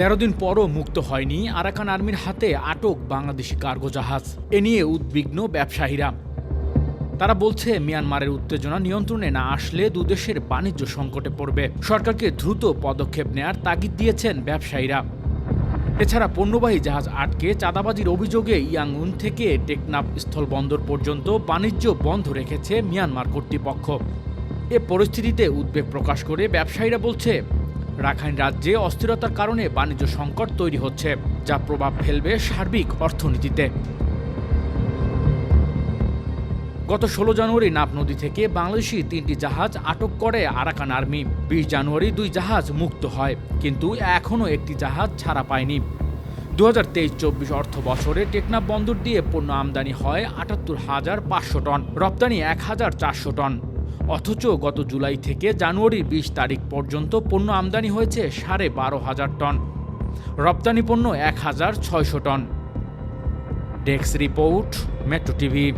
তেরো দিন পরও মুক্ত হয়নি আরাকান আর্মির হাতে আটক বাংলাদেশি কার্গো জাহাজ। এ নিয়ে উদ্বিগ্ন ব্যবসায়ীরা। তারা বলছে, মিয়ানমারের উত্তেজনা নিয়ন্ত্রণে না আসলে দুদেশের বাণিজ্য সংকটে পড়বে। সরকারকে দ্রুত পদক্ষেপ নেয়ার তাগিদ দিয়েছেন ব্যবসায়ীরা। এছাড়া পণ্যবাহী জাহাজ আটকে চাঁদাবাজির অভিযোগে ইয়াংউন থেকে টেকনাফ স্থলবন্দর পর্যন্ত বাণিজ্য বন্ধ রেখেছে মিয়ানমার কর্তৃপক্ষ। এ পরিস্থিতিতে উদ্বেগ প্রকাশ করে ব্যবসায়ীরা বলছে রাখাইন রাজ্যে অস্থিরতার কারণে বাণিজ্য সংকট তৈরি হচ্ছে, যা প্রভাব ফেলবে সার্বিক অর্থনীতিতে। গত ষোলো জানুয়ারি নাপ নদী থেকে বাংলাদেশি তিনটি জাহাজ আটক করে আরাকান আর্মি। বিশ জানুয়ারি দুই জাহাজ মুক্ত হয়, কিন্তু এখনও একটি জাহাজ ছাড়া পায়নি। দু হাজার তেইশ চব্বিশ অর্থ বছরে টেকনাফ বন্দর দিয়ে পণ্য আমদানি হয় আটাত্তর হাজার পাঁচশো টন, রপ্তানি এক হাজার চারশো টন। অথচ গত জুলাই থেকে জানুয়ারির বিশ তারিখ পর্যন্ত পণ্য আমদানি হয়েছে সাড়ে বারো হাজার টন। রপ্তানি পণ্য এক হাজার ছয়শো ton. Desk report, metro TV.